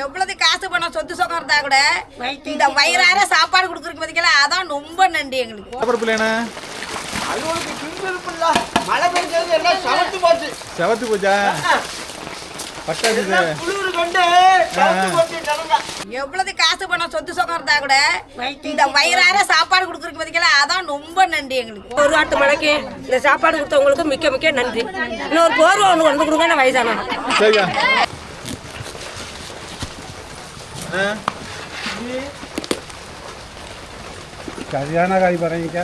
எவ்வளவு காசு பணம் சொத்து சொகம் இருந்தா கூட இந்த வயிறார சாப்பாடு கொடுக்குறதுக்கு பார்த்தீங்களா அதான் ரொம்ப நன்றி எங்களுக்கு. அலுவலுக்கு மழை பெஞ்சது எல்லாம் சவத்து போச்சு. செவத்து போச்சா? பட்டாசு இது. எல்லாம் குளிர் கொண்டு சவத்து போச்சு ஜனங்க எவ்வளவு காசு பணம் சொத்து சொகம் இருந்தா கூட இந்த வயிறார சாப்பாடு கொடுக்குறதுக்கு பார்த்தீங்களா அதான் ரொம்ப நன்றி எங்களுக்கு. ஒரு வாட்டு மழைக்கு இந்த சாப்பாடு கொடுத்தவங்களுக்கு மிக்க மிக்க நன்றி. இன்னொரு போர்வை ஒன்று கொண்டு கொடுங்க வயசானவங்க சரியா? ஆ சரியான காய் பாருங்க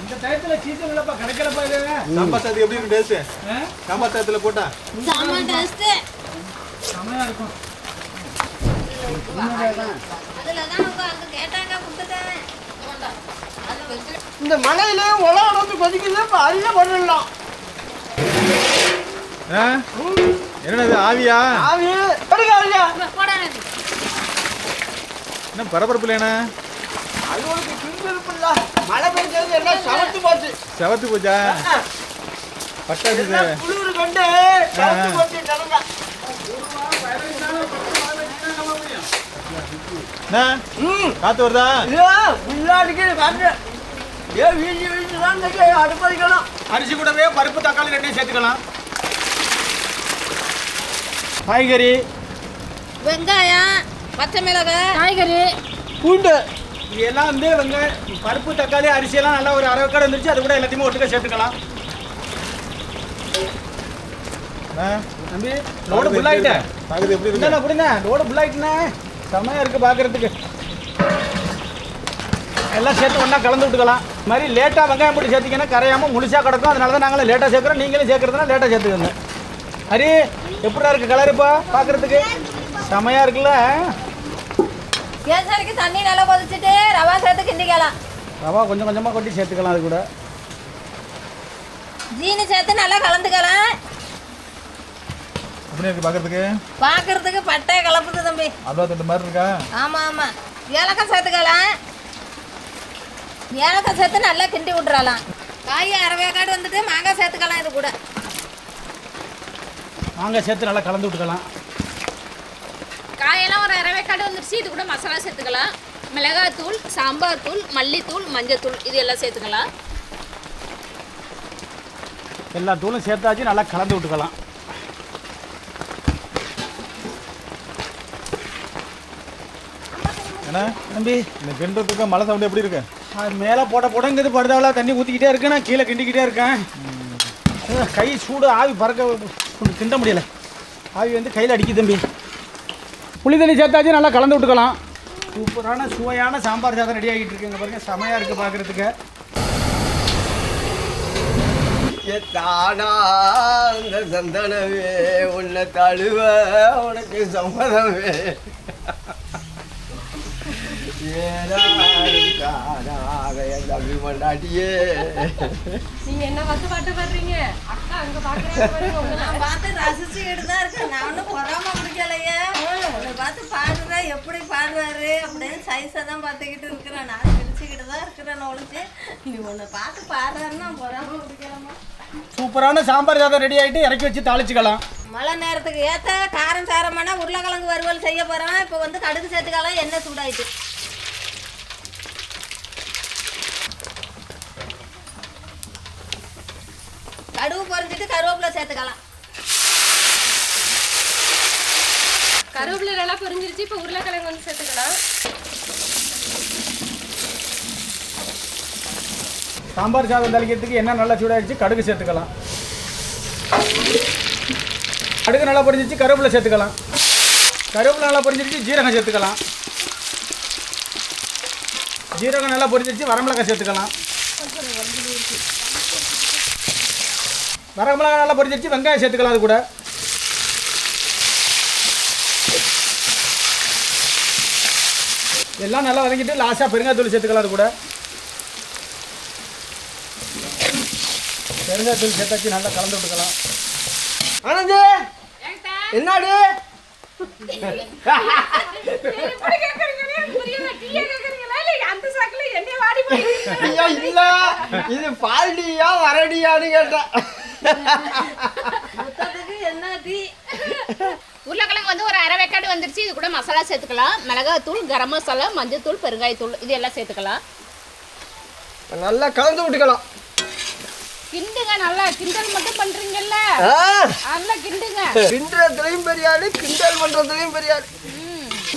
இந்த டயத்துல சீசன் இல்லப்பா கிடைக்கலப்பா இது? சாம்பார் சாதம் எப்படி இருக்கு டேஸ்ட் சாம்பார் சாதத்துல போட்டா செமையா இருக்கும் இந்த மழையில உலக வந்து கொதிக்குது இப்ப அரிய பண்ணிடலாம் ஆ என்னது ஆவியா? ஆவி. என்ன பரபரப்பு இல்லைண்ணா அலுவலுக்கு பின்பு இருக்குல்ல மழை பெஞ்சது எல்லாம் சவத்து போச்சு. செவத்து போச்சா? பட்டாசு குளிர் கொண்டு சவத்து போச்சு அண்ணா, காத்து வருதா? முன்னாடிக்கு காட்டு ஏ தான் அரிசி கூடவே பருப்பு தக்காளி ரெண்டையும் சேர்த்துக்கலாம். காய்கறி. வெங்காயம் பச்சை மிளகாய் காய்கறி. பூண்டு. இது எல்லாம் வந்து வெங்காயம் பருப்பு தக்காளி அரிசி எல்லாம் நல்லா ஒரு அரை கடை இருந்துச்சு அது கூட எல்லாத்தையுமே ஒட்டுக்க சேர்த்துக்கலாம். தம்பி லோடு ஃபுல் எப்படி இருக்கு? அப்படின்னா லோடு ஃபுல் ஆயிட்டுண்ணே. செம்மையா இருக்கு பார்க்கறதுக்கு எல்லாம் சேர்த்து ஒன்றா கலந்து விட்டுக்கலாம். மாதிரி லேட்டாக வெங்காயம் போட்டு சேர்த்திங்கன்னா கரையாமல் முழுசாக கிடக்கும். அதனால தான் நாங்களும் லேட்டாக சேர்க்குறோம். நீங்களும் சேர்க்குறதுனா லேட்டாக சேர்த்துக்கோங்க. ஹரி எப்படிடா இருக்கு கலர் இப்போ? பார்க்கறதுக்கு செமையா இருக்குல்ல? கேசரிக்கு தண்ணி நல்லா கொதிச்சுட்டு ரவா சேர்த்து கிண்டிக்கலாம். ரவா கொஞ்சம் கொஞ்சமாக கொட்டி சேர்த்துக்கலாம் அது கூட. ஜீனி சேர்த்து நல்லா கலந்துக்கலாம். எப்படி இருக்கு பாக்குறதுக்கு? பார்க்கறதுக்கு பட்டை கலப்புது தம்பி. அல்வா தட்டு மாதிரி இருக்கா? ஆமா ஆமா. ஏலக்காய் சேர்த்துக்கலாம். ஏலக்காய் சேர்த்து நல்லா கிண்டி விட்டுறலாம். காய் அரைவேக்காடு வந்துட்டு மாங்காய் சேர்த்துக்கலாம் இது கூட. மாங்காய் சேர்த்து நல்லா கலந்து விட்டுக்கலாம். ஒரு அரை வேக்காடு வந்துருச்சு. இது கூட மசாலா சேர்த்துக்கலாம். மிளகாய் தூள் சாம்பார் தூள் மல்லித்தூள் மஞ்சத்தூள் இது எல்லாம் சேர்த்துக்கலாம். எல்லா தூளும் சேர்த்தாச்சு நல்லா கலந்து விட்டுக்கலாம். ஏன்னா தம்பி இந்த கிண்டுறதுக்கு மழை சவுண்ட் எப்படி இருக்கு? அது மேலே போட போடங்கிறது படுதாவளா தண்ணி ஊற்றிக்கிட்டே இருக்கு நான் கீழே கிண்டிக்கிட்டே இருக்கேன். கை சூடு ஆவி பறக்க கிண்ட முடியல. ஆவி வந்து கையில் அடிக்குது தம்பி. புளி தண்ணி சேர்த்தாச்சு நல்லா கலந்து விட்டுக்கலாம். சூப்பரான சுவையான சாம்பார் சாதம் ரெடி ஆகிட்டு இருக்குங்க பாருங்க. செமையாக இருக்குது பார்க்குறதுக்கு. தானா அந்த சந்தனமே உன்னை தழுவ உனக்கு சம்மதமே ஏறாரும் காணாத என் தம்பி கொண்டாட்டியே நீங்க என்ன வந்து பாட்டு பாடுறீங்க? அக்கா அங்க பாக்குறேன் நான் பார்த்து ரசிச்சுக்கிட்டு தான் இருக்கேன். நான் ஒன்றும் பொறாம பிடிக்கலையே உன்னை பார்த்து பாடுறேன் எப்படி பாடுவாரு அப்படின்னு சைஸை தான் பார்த்துக்கிட்டு இருக்கிறேன். நான் பிடிச்சிக்கிட்டு தான் இருக்கிறேன் ஒழிச்சு நீ உன்னை பார்த்து பாடுறாருன்னு நான் பொறாம பிடிக்கலாமா சூப்பரான சாம்பார் சாதம் ரெடி ஆகிட்டு இறக்கி வச்சு தாளிச்சுக்கலாம். மழை நேரத்துக்கு ஏற்ற காரம் சாரமான உருளைக்கிழங்கு வறுவல் செய்ய போகிறோம் இப்போ வந்து கடுகு சேர்த்துக்கலாம். எண்ணெய் சூடாயிட்டு கடுகு பொரிஞ்சிட்டு கருவேப்பிலை சேர்த்துக்கலாம். கருவேப்பிலை நல்லா பொரிஞ்சிருச்சு. இப்போ உருளைக்கிழங்கு வந்து சேர்த்துக்கலாம். சாம்பார் சாதம் தாளிக்கிறதுக்கு என்ன நல்லா சூடாயிடுச்சு. கடுகு சேர்த்துக்கலாம். கடுகு நல்லா பொரிஞ்சிச்சு கருவேப்பிலை சேர்த்துக்கலாம். கருவேப்பிலை நல்லா பொரிஞ்சிருச்சு. ஜீரகம் சேர்த்துக்கலாம். ஜீரகம் நல்லா பொரிஞ்சிருச்சு. வரமிளகாய் சேர்த்துக்கலாம். வரமிளகாய் நல்லா பொரிஞ்சிருச்சு வெங்காயம் சேர்த்துக்கலாம் அது கூட. எல்லாம் நல்லா வதங்கிட்டு லாஸ்ட்டாக பெருங்காயத்தூள் சேர்த்துக்கலாம் அது கூட. பெருங்காயத்தூள் சேர்த்தாச்சு நல்லா கலந்து விட்டுக்கலாம் ஆனந்து! என்னடி? இல்ல இது பால்டியா வரடியான்னு கேட்டேன். என்ன டீ உருளைக்கிழங்கு வந்து ஒரு அரை வெக்காடு வந்துருச்சு. இது கூட மசாலா சேர்த்துக்கலாம். மிளகாத்தூள் கரம் மசாலா மஞ்சத்தூள் பெருங்காயத்தூள் இது எல்லாம் சேர்த்துக்கலாம். நல்லா கலந்து விட்டுக்கலாம். கிண்டுங்க நல்லா கிண்டல் மட்டும் பண்றீங்கல்ல? நல்லா கிண்டுங்க. கிண்டுறதுலயும் பெரிய ஆளு கிண்டல் பண்றதுலயும் பெரிய ஆளு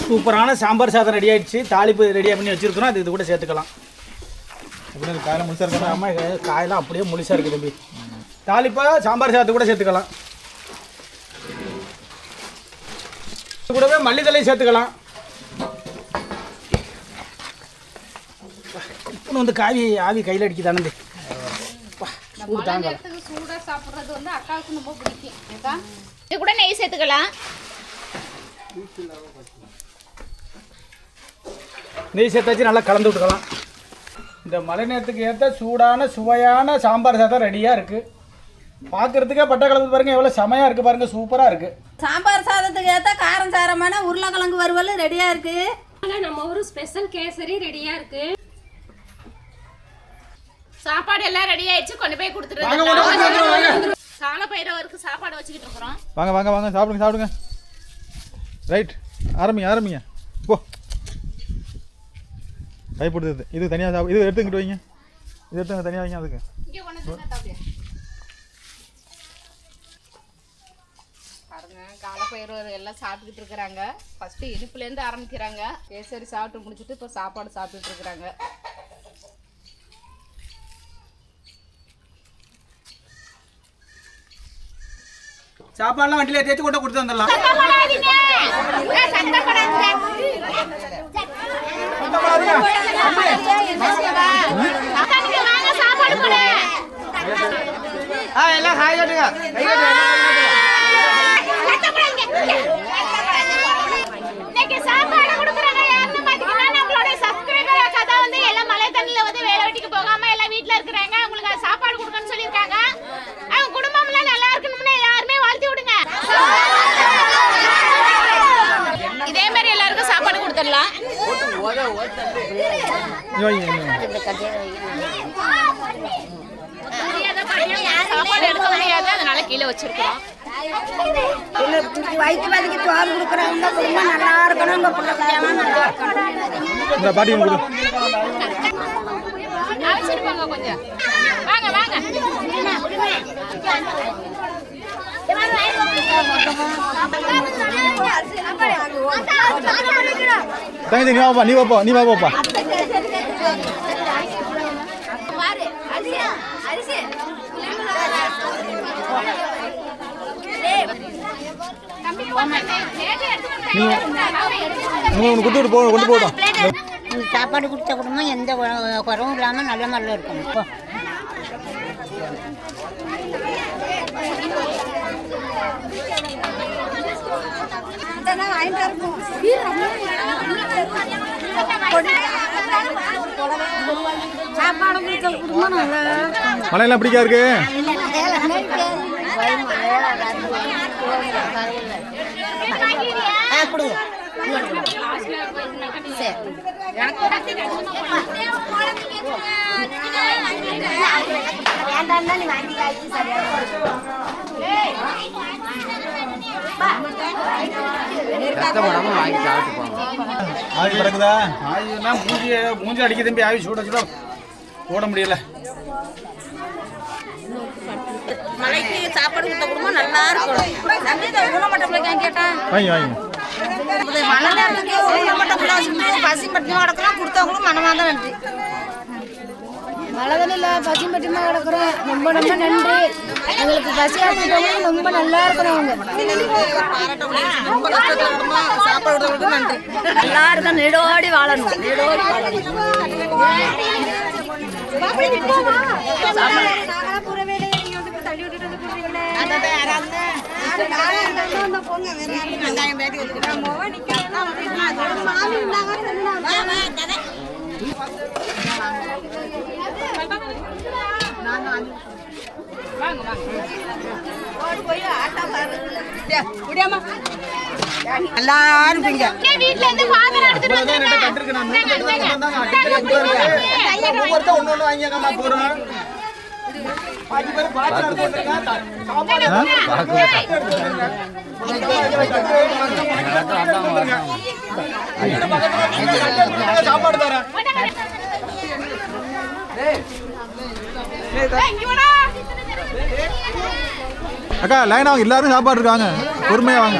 சூப்பரான சாம்பார் சாதம் ரெடி ஆயிடுச்சு. தாளிப்பு ரெடியாக பண்ணி வச்சிருக்கிறோம். அது இது கூட சேர்த்துக்கலாம். எப்படி இருக்கு காலையில் முழுசா இருக்கா ஆமாம் காயெல்லாம் அப்படியே முழுசாக இருக்குது தம்பி. தாளிப்பா சாம்பார் சாதத்தை கூட சேர்த்துக்கலாம். கூடவே மல்லித்தலையும் சேர்த்துக்கலாம். இப்போ வந்து காவி ஆவி கையில் சாப்பிடுறது வந்து அக்காவுக்கு ரொம்ப பிடிக்கும். இது கூட நெய் சேர்த்துக்கலாம். நெய் சேர்த்தாச்சு நல்லா கலந்து விட்டுக்கலாம். இந்த மழை நேரத்துக்கு ஏற்ற சூடான சுவையான சாம்பார் சாதம் ரெடியாக இருக்குது பார்க்குறதுக்கே பட்டை கலந்து பாருங்கள் எவ்வளோ செமையாக இருக்குது பாருங்கள் சூப்பராக இருக்குது சாம்பார் சாதத்துக்கு ஏற்ற காரம் சாரமான உருளைக்கிழங்கு வறுவல் ரெடியாக இருக்குது நம்ம ஒரு ஸ்பெஷல் கேசரி ரெடியா இருக்கு. சாப்பாடு எல்லாம் ரெடி ஆயிடுச்சு கொண்டு போய் கொடுத்துருவோம், சால பயிரவருக்கு சாப்பாடு வச்சுக்கிட்டு இருக்கிறோம். வாங்க வாங்க வாங்க சாப்பிடுங்க சாப்பிடுங்க. ரைட் ஆரம்பிங்க ஆரம்பிங்க. போ. கைப்படுத்துது. இது தனியாக சாப்பிடு இது எடுத்துக்கிட்டு வைங்க. இது எடுத்துங்க தனியாக வைங்க அதுக்கு. காலப்பயிறு எல்லாம் சாப்பிட்டுட்டு இருக்கிறாங்க. ஃபர்ஸ்ட் இனிப்புலேருந்து ஆரம்பிக்கிறாங்க. கேசரி சாப்பிட்டு முடிச்சுட்டு இப்போ சாப்பாடு சாப்பிட்டுட்டு இருக்கிறாங்க. சாப்பாடுலாம் வண்டியில் தேய்ச்சி கொண்டு கொடுத்து வந்துடலாம். ஆ எல்லாம் ஹாய் கட்டுங்க சாப்பாடு நம்மளோட வந்து எல்லாம் வந்து எல்லாம் இருக்கிறாங்க. அவங்களுக்கு சாப்பாடு சொல்லியிருக்காங்க. அவங்க குடும்பம்லாம் நல்லா யாருமே விடுங்க. இதே மாதிரி சாப்பாடு கொடுத்துடலாம். சாப்பாடு எடுக்க முடியாது. அதனால கீழே வச்சிருக்கோம் வயிற்று வலிக்கு சோறு கொடுக்குறவங்க குடும்பம் நல்லா இருக்கணும் உங்க பிள்ளை குட்டியெல்லாம் நல்லா இருக்கணும். இந்த பாட்டி கொஞ்சம். வாங்க வாங்க. தங்கச்சி நீ வாப்பா நீ வாப்பா நீ வா பாப்பா நீ ஒன்று கொடுத்து விட்டு போ கொண்டு போட்டோம் சாப்பாடு கொடுத்த குடும்பம் எந்த குற- குறவும் இல்லாமல் நல்ல முறையில் இருக்கும். இப்போ மழையெல்லாம் பிடிக்கா இருக்கு? ஆ கொடுங்க சரி நீ வாங்கி சரியா கஷ்டப்படாம வாங்கி சாப்பிட்டு ஆவி மூஞ்சி மூஞ்சி அடிக்க தம்பி ஆவி சூட சூட போட முடியல மலைக்கு சாப்பாடு கொடுத்த குடும்பம் நல்லா தம்பி இந்த ஊனமட்டம் கேட்டேன் வாங்கி வாங்கி. மழை நேரத்துக்கு ஊனமட்டம் பசி பட்டினி கிடக்கலாம் கொடுத்தவங்களும் மனமார்ந்த நன்றி. மழை தண்ணியில் பசி பட்டிமா கிடக்குறோம். ரொம்ப ரொம்ப நன்றி. எங்களுக்கு பசி ஆகிட்டவங்க ரொம்ப நல்லா இருக்கணும் அவங்க. சாப்பாடு நன்றி இருக்க நெடோடி வாழணும். நெடோடி எல்லாரும் பிங்க வீட்ல இருந்து பாத்திரம் எடுத்துட்டு ஒண்ணு ஒண்ணு வாங்கிக்கம்மா போறோம் சாப்பாடு எடுத்து வந்திருக்காங்க. சாப்பாடு தரேன் அக்கா லைன் வாங்க. எல்லாரும் சாப்பாடு இருக்காங்க. பொறுமையா வாங்க.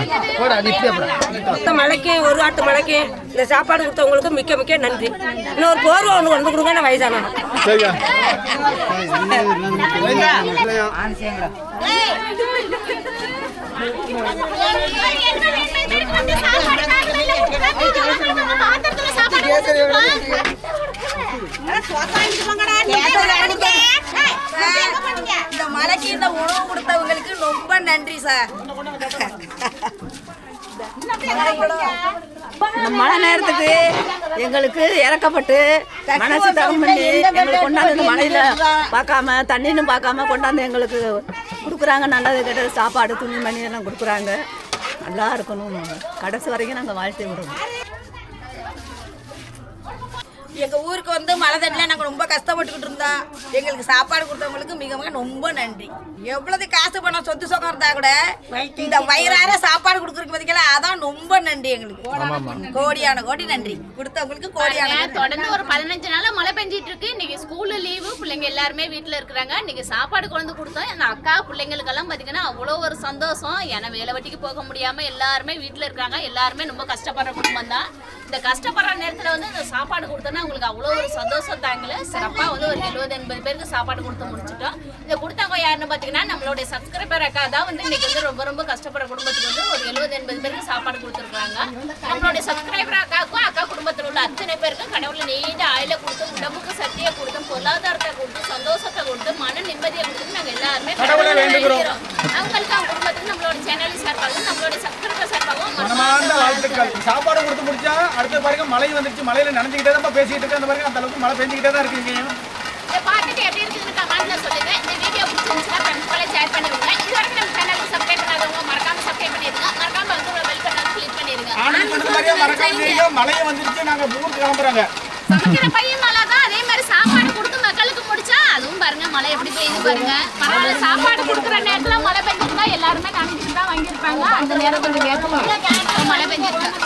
மழைக்கு ஒரு ஆட்டு மழைக்கு இந்த சாப்பாடு கொடுத்தவங்களுக்கு மிக்க மிக்க நன்றி. இன்னொரு போர்வை ஒன்று கொண்டு கொடுங்க வயசானவங்க சரியா? இந்த மழைக்கு இந்த உணவு கொடுத்தவங்களுக்கு ரொம்ப நன்றி சார் இந்த மழை நேரத்துக்கு எங்களுக்கு இறக்கப்பட்டு மனசு தகம் பண்ணி எங்களுக்கு கொண்டாந்து இந்த மழையில பார்க்காம தண்ணின்னு பார்க்காம கொண்டாந்து எங்களுக்கு கொடுக்குறாங்க. நல்லது கெட்டது சாப்பாடு துணி மணி எல்லாம் கொடுக்குறாங்க. நல்லா இருக்கணும். கடைசி வரைக்கும் நாங்கள் வாழ்த்து விடுறோம். எங்க ஊருக்கு வந்து மழை தண்ணில நாங்க ரொம்ப கஷ்டப்பட்டுக்கிட்டு இருந்தோம். எங்களுக்கு சாப்பாடு கொடுத்தவங்களுக்கு மிக மிக ரொம்ப நன்றி. எவ்வளவு காசு பணம் சொத்து சொகம் இருந்தா கூட இந்த வயிறார சாப்பாடு கொடுக்குறதுக்கு பார்த்தீங்களா அதான் ரொம்ப நன்றி எங்களுக்கு. கோடியான கோடி நன்றி. கொடுத்தவங்களுக்கு கோடியான தொடர்ந்து ஒரு பதினஞ்சு நாளா மழை பெஞ்சிட்டு இருக்கு. இன்னைக்கு ஸ்கூல்ல லீவு பிள்ளைங்க எல்லாருமே வீட்ல இருக்கிறாங்க. இன்னைக்கு சாப்பாடு கொண்டு கொடுத்தோம். அந்த அக்கா பிள்ளைங்களுக்கெல்லாம் பாத்தீங்கன்னா அவ்வளோ ஒரு சந்தோஷம். ஏன்னா வேலை வெட்டிக்கு போக முடியாம எல்லாருமே வீட்ல இருக்காங்க எல்லாருமே ரொம்ப கஷ்டப்படுற குடும்பம் தான். இந்த கஷ்டப்படுற நேரத்துல வந்து இந்த சாப்பாடு கொடுத்தோன்னா உங்களுக்கு அவ்வளோ ஒரு சந்தோஷம் தாங்கல. சிறப்பா வந்து ஒரு எழுபது எண்பது பேருக்கு சாப்பாடு கொடுத்து முடிச்சிட்டோம். இதை கொடுத்தவங்க யாருன்னு பாத்தீங்கன்னா நம்மளுடைய சப்ஸ்கிரைபர் அக்கா தான் வந்து இன்னைக்கு வந்து ரொம்ப ரொம்ப கஷ்டப்படுற குடும்பத்துக்கு வந்து ஒரு எழுபது எண்பது பேருக்கு சாப்பாடு கொடுத்துருக்காங்க. நம்மளுடைய சப்ஸ்கிரைபர் அக்காவுக்கும் அக்கா குடும்பத்தில் உள்ள அத்தனை பேருக்கும் கடவுளை நீண்ட ஆயில கொடுத்து உடம்புக்கு சக்தியை கொடுத்து பொருளாதாரத்தை கொடுத்து சந்தோஷத்தை கொடுத்து மன நிம்மதியை கொடுத்து நாங்க எல்லாருமே கடவுளை வேண்டுகிறோம். வாழ்த்துக்கள். சாப்பாடு கொடுத்து முடிச்சா அடுத்த பாருங்க மழை வந்துருச்சு. மழையில நனைஞ்சுக்கிட்டே தான் பேசிக்கிட்டு இருக்கேன். அந்த பாருங்க அந்த அளவுக்கு மழை பெஞ்சுக்கிட்டே தான் இருக்கு இங்கேயும். இதை பார்த்துட்டு எப்படி இருக்குன்னு கமெண்ட்ல சொல்லுங்க. இந்த வீடியோ பிடிச்சிருந்துச்சுன்னா ஃப்ரெண்ட்ஸ் போல ஷேர் பண்ணி விடுங்க இது வரைக்கும் நம்ம சேனலுக்கு சப்ஸ்கிரைப் பண்ணாதவங்க மறக்காம சப்ஸ்கிரைப் பண்ணிடுங்க. மறக்காம வந்து பெல் பட்டன் கிளிக் பண்ணிடுங்க. ஆனந்த் பண்ணது மாதிரியே மறக்காம. மழையும் வந்துருச்சு. நாங்க ஊருக்கு கிளம்புறாங்க. சமைக்கிற பையன் மழை மழை எப்படி பெய்யுது பாருங்க. பரவாயில்ல சாப்பாடு கொடுக்குற நேரத்துல மழை பெஞ்சிருந்தா எல்லாருமே நினைச்சிட்டு தான் வாங்கியிருப்பாங்க. அந்த நேரத்துல மழை பெஞ்சிருக்காங்க